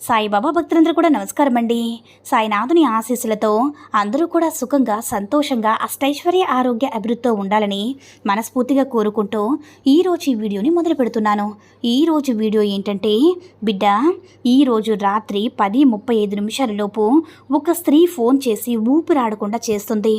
సాయిబాబా భక్తులందరూ కూడా నమస్కారం అండి సాయినాథుని ఆశీస్సులతో అందరూ కూడా సుఖంగా సంతోషంగా అష్టైశ్వర్య ఆరోగ్య అభివృద్ధితో ఉండాలని మనస్ఫూర్తిగా కోరుకుంటూ ఈరోజు ఈ వీడియోని మొదలు పెడుతున్నాను. ఈరోజు వీడియో ఏంటంటే బిడ్డ ఈరోజు రాత్రి పది ముప్పై ఐదు నిమిషాలలోపు ఒక స్త్రీ ఫోన్ చేసి ఊపిరాడకుండా చేస్తుంది.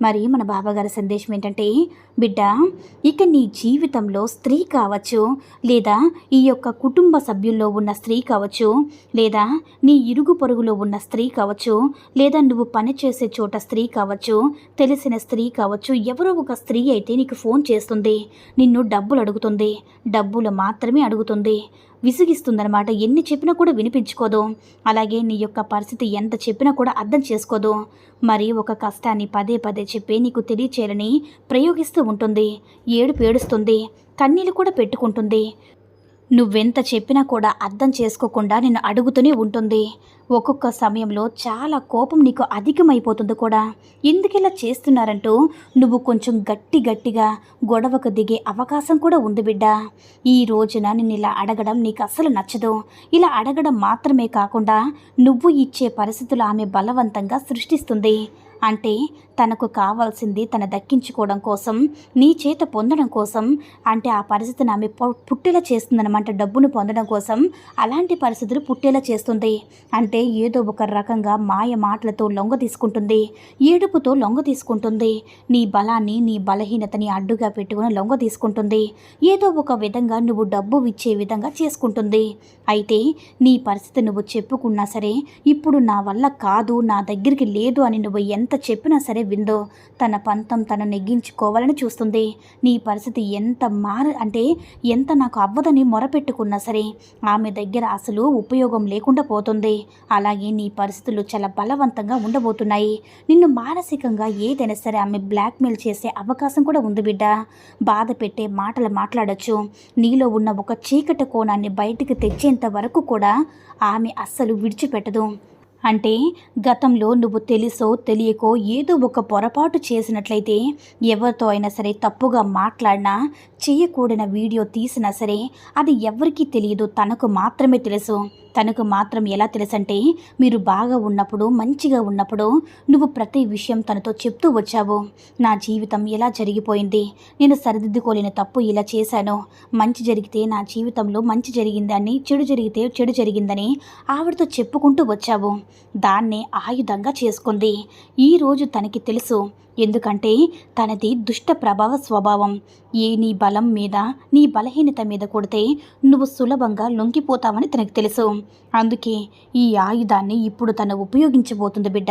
మరి మన బాబాగారి సందేశం ఏంటంటే బిడ్డ ఇక నీ జీవితంలో స్త్రీ కావచ్చు లేదా ఈ యొక్క కుటుంబ సభ్యుల్లో ఉన్న స్త్రీ కావచ్చు లేదా నీ ఇరుగు పొరుగులో ఉన్న స్త్రీ కావచ్చు లేదా నువ్వు పనిచేసే చోట స్త్రీ కావచ్చు తెలిసిన స్త్రీ కావచ్చు ఎవరో ఒక స్త్రీ అయితే నీకు ఫోన్ చేస్తుంది నిన్ను డబ్బులు అడుగుతుంది డబ్బులు మాత్రమే అడుగుతుంది. విసిగిస్తుందనమాట ఎన్ని చెప్పినా కూడా వినిపించుకోదు. అలాగే నీ యొక్క పరిస్థితి ఎంత చెప్పినా కూడా అర్థం చేసుకోదు. మరి ఒక కష్టాన్ని పదే పదే చెప్పి నీకు తెలియచేయాలని ప్రయోగిస్తూ ఉంటుంది. ఏడుపు ఏడుస్తుంది. కన్నీళ్ళు కూడా పెట్టుకుంటుంది. నువ్వెంత చెప్పినా కూడా అర్థం చేసుకోకుండా నిన్ను అడుగుతూనే ఉంటుంది. ఒక్కొక్క సమయంలో చాలా కోపం నీకు అధికమైపోతుంది కూడా. ఎందుకిలా చేస్తున్నారంటూ నువ్వు కొంచెం గట్టి గట్టిగా గొడవకు దిగే అవకాశం కూడా ఉంది బిడ్డ. ఈ రోజున నిన్ను ఇలా అడగడం నీకు అస్సలు నచ్చదు. ఇలా అడగడం మాత్రమే కాకుండా నువ్వు ఇచ్చే పరిస్థితులు ఆమె బలవంతంగా సృష్టిస్తుంది. అంటే తనకు కావాల్సింది తన దక్కించుకోవడం కోసం నీ చేత పొందడం కోసం. అంటే ఆ పరిస్థితిని ఆమె పుట్టేలా చేస్తుందనమాట డబ్బును పొందడం కోసం అలాంటి పరిస్థితులు పుట్టేలా చేస్తుంది. అంటే ఏదో ఒక రకంగా మాయ మాటలతో లొంగ తీసుకుంటుంది. ఏడుపుతో లొంగ తీసుకుంటుంది. నీ బలాన్ని నీ బలహీనతని అడ్డుగా పెట్టుకుని లొంగ తీసుకుంటుంది. ఏదో ఒక విధంగా నువ్వు డబ్బు ఇచ్చే విధంగా చేసుకుంటుంది. అయితే నీ పరిస్థితి నువ్వు చెప్పుకున్నా సరే ఇప్పుడు నా వల్ల కాదు నా దగ్గరికి లేదు అని నువ్వు ఎంత ఎంత చెప్పినా సరే విందో తన పంతం తను నెగ్గించుకోవాలని చూస్తుంది. నీ పరిస్థితి ఎంత మార అంటే ఎంత నాకు అవ్వదని మొరపెట్టుకున్నా సరే ఆమె దగ్గర అసలు ఉపయోగం లేకుండా పోతుంది. అలాగే నీ పరిస్థితులు చాలా బలవంతంగా ఉండబోతున్నాయి. నిన్ను మానసికంగా ఏదైనా సరే ఆమె బ్లాక్మెయిల్ చేసే అవకాశం కూడా ఉంది బిడ్డ. బాధ పెట్టే మాటలు మాట్లాడొచ్చు. నీలో ఉన్న ఒక చీకటి కోణాన్ని బయటికి తెచ్చేంత వరకు కూడా ఆమె అస్సలు విడిచిపెట్టదు. అంటే గతంలో నువ్వు తెలుసో తెలియకో ఏదో ఒక పొరపాటు చేసినట్లయితే ఎవరితో అయినా సరే తప్పుగా మాట్లాడినా చేయకూడని వీడియో తీసినా సరే అది ఎవరికీ తెలియదు తనకు మాత్రమే తెలుసు. తనకు మాత్రం ఎలా తెలుసంటే మీరు బాగా ఉన్నప్పుడు మంచిగా ఉన్నప్పుడు నువ్వు ప్రతి విషయం తనతో చెప్తూ వచ్చావు. నా జీవితం ఎలా జరిగిపోయింది? నేను సరిదిద్దుకోలేని తప్పు ఇలా చేశాను. మంచి జరిగితే నా జీవితంలో మంచి జరిగిందని చెడు జరిగితే చెడు జరిగిందని ఆవిడతో చెప్పుకుంటూ వచ్చావు. దాన్నే ఆయుధంగా చేసుకుంది. ఈరోజు తనకి తెలుసు ఎందుకంటే తనది దుష్ట ప్రభావ స్వభావం. ఏ నీ బలం మీద నీ బలహీనత మీద కొడితే నువ్వు సులభంగా లొంగిపోతావని తనకు తెలుసు. అందుకే ఈ ఆయుధాన్ని ఇప్పుడు తను ఉపయోగించబోతుంది బిడ్డ.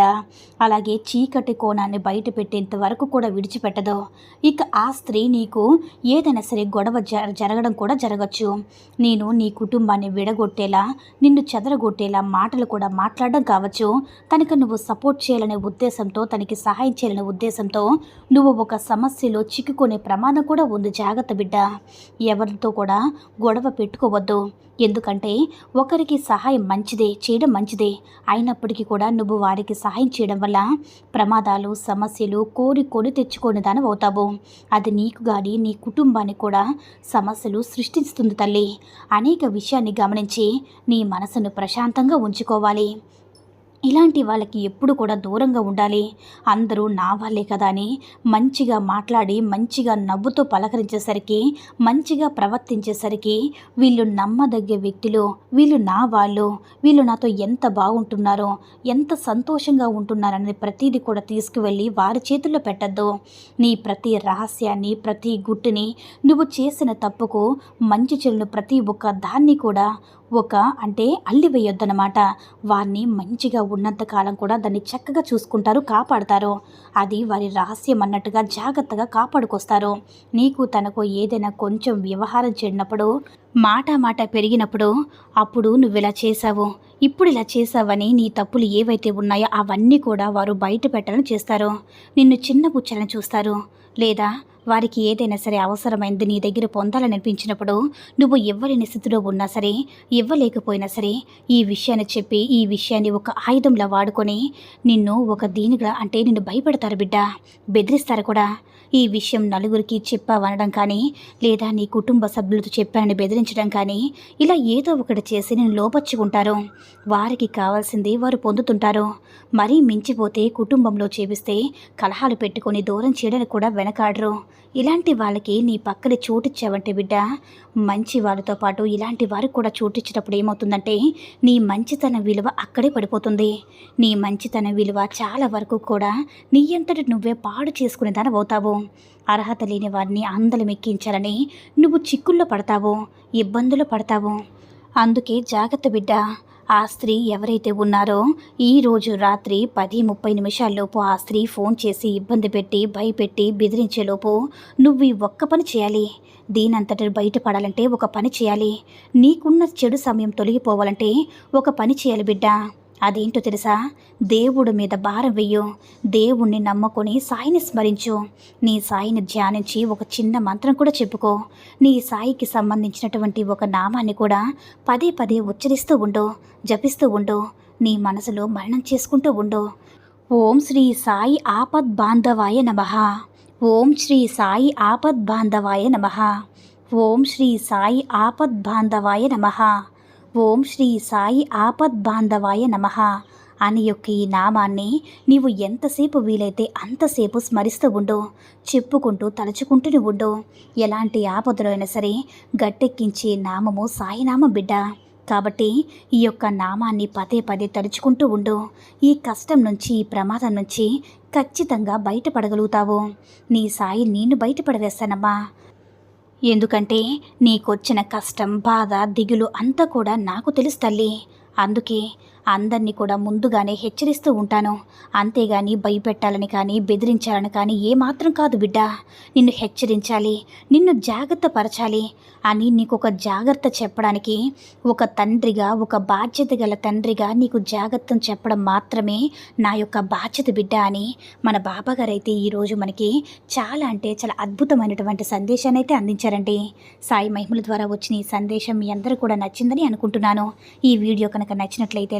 అలాగే చీకటి కోణాన్ని బయట పెట్టేంత వరకు కూడా విడిచిపెట్టదు. ఇక ఆ స్త్రీ నీకు ఏదైనా సరే గొడవ జర జరగడం కూడా జరగచ్చు. నేను నీ కుటుంబాన్ని విడగొట్టేలా నిన్ను చెదరగొట్టేలా మాటలు కూడా మాట్లాడడం కావచ్చు. తనకు నువ్వు సపోర్ట్ చేయాలనే ఉద్దేశంతో తనకి సహాయం చేయాలనే ఉద్దేశం ఉద్దేశంతో నువ్వు ఒక సమస్యలో చిక్కుకునే ప్రమాదం కూడా ఉంది జాగ్రత్త బిడ్డ. ఎవరితో కూడా గొడవ పెట్టుకోవద్దు. ఎందుకంటే ఒకరికి సహాయం మంచిదే చేయడం మంచిదే. అయినప్పటికీ కూడా నువ్వు వారికి సహాయం చేయడం వల్ల ప్రమాదాలు సమస్యలు కోరి కొని తెచ్చుకొని దాని అవుతావు. అది నీకు కానీ నీ కుటుంబానికి కూడా సమస్యలు సృష్టిస్తుంది తల్లి. అనేక విషయాన్ని గమనించి నీ మనసును ప్రశాంతంగా ఉంచుకోవాలి. ఇలాంటి వాళ్ళకి ఎప్పుడు కూడా దూరంగా ఉండాలి. అందరూ నా వాళ్ళే కదా అని మంచిగా మాట్లాడి మంచిగా నవ్వుతో పలకరించేసరికి మంచిగా ప్రవర్తించేసరికి వీళ్ళు నమ్మదగ్గ వ్యక్తులు వీళ్ళు నా వాళ్ళు వీళ్ళు నాతో ఎంత బాగుంటున్నారో ఎంత సంతోషంగా ఉంటున్నారనేది ప్రతిదీ కూడా తీసుకువెళ్ళి వారి చేతుల్లో పెట్టద్దు. నీ ప్రతి రహస్యాన్ని ప్రతి గుట్టుని నువ్వు చేసిన తప్పుకు మంచి చెల్లిన ప్రతి ఒక్క దాన్ని కూడా ఒక అంటే అల్లి వేయొద్దనమాట వారిని మంచిగా ఉన్నంత కాలం కూడా దాన్ని చక్కగా చూసుకుంటారు కాపాడతారు. అది వారి రహస్యం అన్నట్టుగా జాగ్రత్తగా కాపాడుకొస్తారు. నీకు తనకు ఏదైనా కొంచెం వ్యవహారం చెడినప్పుడు మాట మాట పెరిగినప్పుడు అప్పుడు నువ్వు ఇలా చేశావు. ఇప్పుడు ఇలా చేశావని నీ తప్పులు ఏవైతే ఉన్నాయో అవన్నీ కూడా వారు బయట పెట్టాలని చేస్తారు. నిన్ను చిన్న పుచ్చలను చూస్తారు. లేదా వారికి ఏదైనా సరే అవసరమైంది నీ దగ్గర పొందాలని అనిపించినప్పుడు నువ్వు ఇవ్వలేని స్థితిలో ఉన్నా సరే ఇవ్వలేకపోయినా సరే ఈ విషయాన్ని చెప్పి ఈ విషయాన్ని ఒక ఆయుధంలా వాడుకొని నిన్ను ఒక దీనిగా అంటే నిన్ను భయపెడతారు బిడ్డ. బెదిరిస్తారు కూడా. ఈ విషయం నలుగురికి చెప్పావనడం కానీ లేదా నీ కుటుంబ సభ్యులతో చెప్పానని బెదిరించడం కానీ ఇలా ఏదో ఒకటి చేసి నేను లోపరుచుకుంటారు వారికి కావాల్సింది వారు పొందుతుంటారు. మరీ మించిపోతే కుటుంబంలో చేపిస్తే కలహాలు పెట్టుకొని దూరం చేయడానికి కూడా వెనకాడరు. ఇలాంటి వాళ్ళకి నీ పక్కన చోటిచ్చావంటే బిడ్డ మంచి వాళ్ళతో పాటు ఇలాంటి వారికి కూడా చోటిచ్చినప్పుడు ఏమవుతుందంటే నీ మంచితన విలువ అక్కడే పడిపోతుంది. నీ మంచితన విలువ చాలా వరకు కూడా నీ అంతటి నువ్వే పాడు చేసుకునేదాని అవుతావు అర్హత లేని వారిని అందలం ఎక్కించాలని నువ్వు చిక్కుల్లో పడతావు ఇబ్బందులు పడతావు? అందుకే జాగ్రత్త బిడ్డ ఆ స్త్రీ ఎవరైతే ఉన్నారో ఈరోజు రాత్రి పది ముప్పై నిమిషాల్లోపు ఆ స్త్రీ ఫోన్ చేసి ఇబ్బంది పెట్టి భయపెట్టి బెదిరించేలోపు నువ్వు ఈ ఒక్క పని చేయాలి. దీనంతటి బయటపడాలంటే ఒక పని చేయాలి. నీకున్న చెడు సమయం తొలగిపోవాలంటే ఒక పని చేయాలి బిడ్డ. అదేంటో తెలుసా? దేవుడి మీద భారం వెయ్యు. దేవుణ్ణి నమ్ముకొని సాయిని స్మరించు. నీ సాయిని ధ్యానించి ఒక చిన్న మంత్రం కూడా చెప్పుకో. నీ సాయికి సంబంధించినటువంటి ఒక నామాన్ని కూడా పదే పదే ఉచ్చరిస్తూ ఉండు జపిస్తూ ఉండు. నీ మనసులో మరణం చేసుకుంటూ ఉండు. ఓం శ్రీ సాయి ఆపద్ బాంధవాయ నమ. ఓం శ్రీ సాయి ఆపద్ బాంధవాయ నమ. ఓం శ్రీ సాయి ఆపద్ బాంధవాయ నమ. ఓం శ్రీ సాయి ఆపద్ బాంధవాయ నమ. అని యొక్క ఈ నామాన్ని నీవు ఎంతసేపు వీలైతే అంతసేపు స్మరిస్తూ ఉండు చెప్పుకుంటూ తలుచుకుంటూనే ఉండు. ఎలాంటి ఆపదలో అయినా సరే గట్టెక్కించే నామము సాయినామ బిడ్డ. కాబట్టి ఈ యొక్క నామాన్ని పదే పదే తలుచుకుంటూ ఉండు. ఈ కష్టం నుంచి ఈ ప్రమాదం నుంచి ఖచ్చితంగా బయటపడగలుగుతావు. నీ సాయి నేను బయటపడవేస్తానమ్మా. ఎందుకంటే నీకొచ్చిన కష్టం బాధ దిగులు అంతా కూడా నాకు తెలుసు తల్లి. అందుకే అందరినీ కూడా ముందుగానే హెచ్చరిస్తూ ఉంటాను. అంతేగాని భయపెట్టాలని కానీ బెదిరించాలని కానీ ఏమాత్రం కాదు బిడ్డ. నిన్ను హెచ్చరించాలి నిన్ను జాగ్రత్త పరచాలి అని నీకు ఒక జాగ్రత్త చెప్పడానికి ఒక తండ్రిగా ఒక బాధ్యత గల తండ్రిగా నీకు జాగ్రత్తను చెప్పడం మాత్రమే నా యొక్క బాధ్యత బిడ్డ అని మన బాబాగారు అయితే ఈరోజు మనకి చాలా అంటే చాలా అద్భుతమైనటువంటి సందేశాన్ని అయితే అందించారండి. సాయి మహిమల ద్వారా వచ్చిన ఈ సందేశం మీ అందరూ కూడా నచ్చిందని అనుకుంటున్నాను. ఈ వీడియో కనుక నచ్చినట్లయితే